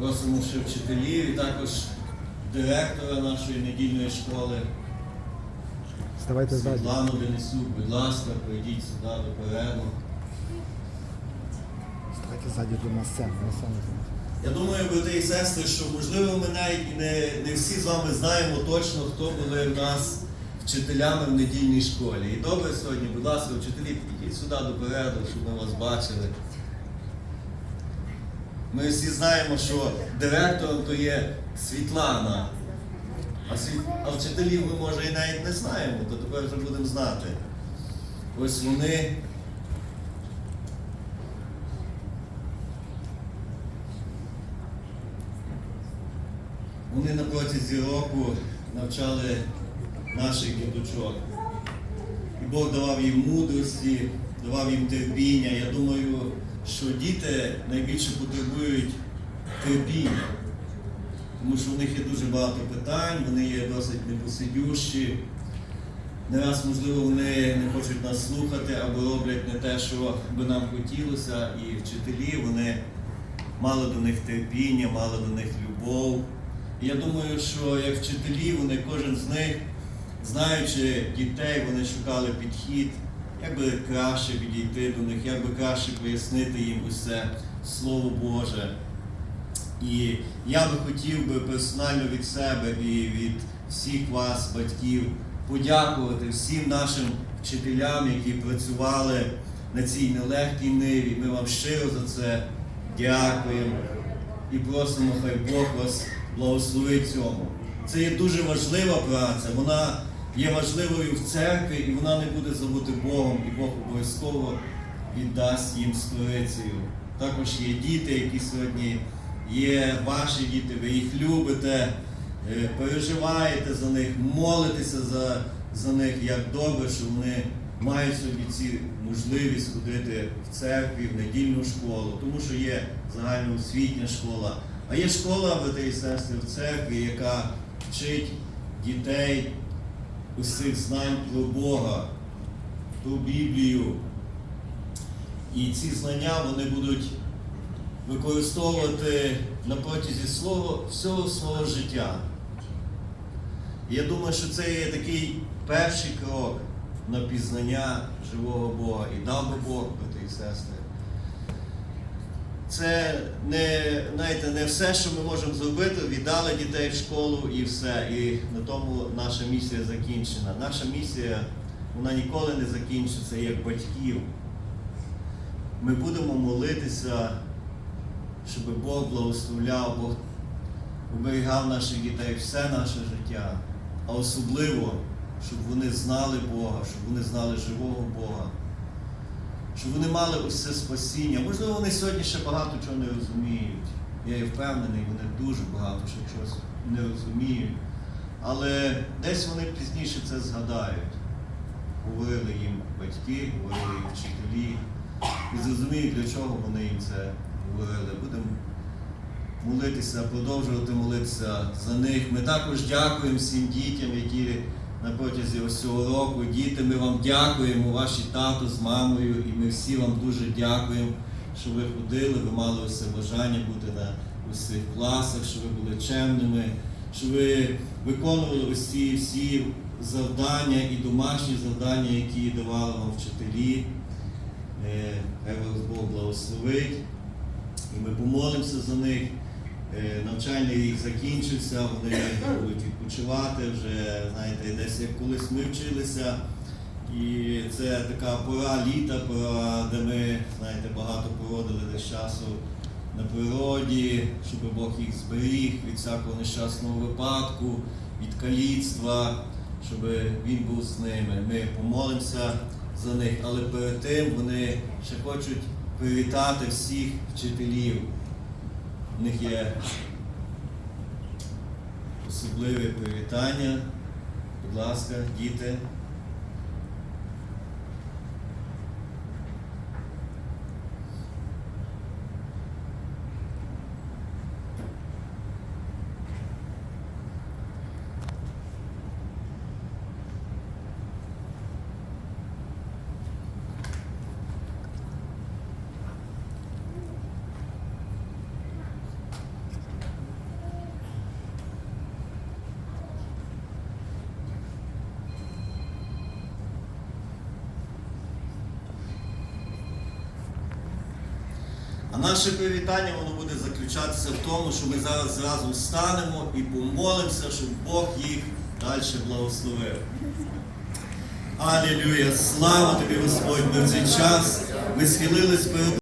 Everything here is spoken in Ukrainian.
Просимо ще вчителів і також директора нашої недільної школи Ставайте. Світлану Денисюк, будь ласка, прийдіть сюди допереду. Ставайте ззаді до нас на сцену. Я думаю, брати і сестри, що можливо ми навіть не, не всі з вами знаємо точно, хто були в нас вчителями в недільній школі. І добре сьогодні, будь ласка, вчителі, підійдіть сюди допереду, щоб ми вас бачили. Ми всі знаємо, що директором то є Світлана. А, світ... а вчителів ми, може, і навіть не знаємо, то тепер вже будемо знати. Ось вони Вони на протязі року навчали наших діточок. Бог давав їм мудрості, давав їм терпіння. Я думаю, що діти найбільше потребують терпіння, тому що в них є дуже багато питань, вони є досить непосидющі. Не раз, можливо, вони не хочуть нас слухати або роблять не те, що би нам хотілося, і вчителі вони мали до них терпіння, мали до них любов. І я думаю, що як вчителі, вони кожен з них, знаючи дітей, вони шукали підхід, як би краще підійти до них, як би краще пояснити їм усе Слово Боже. І я би хотів би персонально від себе і від всіх вас, батьків, подякувати всім нашим вчителям, які працювали на цій нелегкій ниві. Ми вам щиро за це дякуємо і просимо, хай Бог вас благословить цьому. Це є дуже важлива праця, вона є важливою в церкві, і вона не буде забути Богом, і Бог обов'язково віддасть їм сторицею. Також є діти, які сьогодні є ваші діти, ви їх любите, е, переживаєте за них, молитеся за, за них як добре, що вони мають собі ці можливість ходити в церкві, в недільну школу, тому що є загальноосвітня школа. А є школа, брати і сестри, в церкві, яка вчить дітей усіх знань про Бога, про Біблію. І ці знання вони будуть використовувати на протязі свого, всього свого життя. Я думаю, що це є такий перший крок на пізнання живого Бога. І дав би Бог, брати і сестри. Це не, знаєте, не все, що ми можемо зробити, віддали дітей в школу і все. І на тому наша місія закінчена. Наша місія вона ніколи не закінчиться як батьків. Ми будемо молитися, щоб Бог благословляв, Бог оберігав наших дітей все наше життя, а особливо, щоб вони знали Бога, щоб вони знали живого Бога щоб вони мали усе спасіння. Можливо, вони сьогодні ще багато чого не розуміють. Я є впевнений, вони дуже багато ще чогось не розуміють. Але десь вони пізніше це згадають. Говорили їм батьки, говорили їм вчителі. І зрозуміють, для чого вони їм це говорили. Будемо молитися, продовжувати молитися за них. Ми також дякуємо всім дітям, які на протязі ось цього року. Діти, ми вам дякуємо, ваші тато з мамою, і ми всі вам дуже дякуємо, що ви ходили, ви мали усе бажання бути на усіх класах, що ви були чемними, що ви виконували усі всі завдання і домашні завдання, які давали вам вчителі. Е, Хай вас Бог благословить. І ми помолимося за них. Е, Навчальний рік закінчився, вони будуть відпочивати вже, знаєте, десь як колись ми вчилися. І це така пора літа, пора, де ми, знаєте, багато проводили десь часу на природі, щоб Бог їх зберіг від всякого нещасного випадку, від каліцтва, щоб він був з ними. Ми помолимося за них, але перед тим вони ще хочуть привітати всіх вчителів. У них є особливе привітання. Будь ласка, діти. Наше привітання воно буде заключатися в тому, що ми зараз разом станемо і помолимося, щоб Бог їх далі благословив. Алілюя! Слава тобі, Господь, в цей час. Ми схилились перед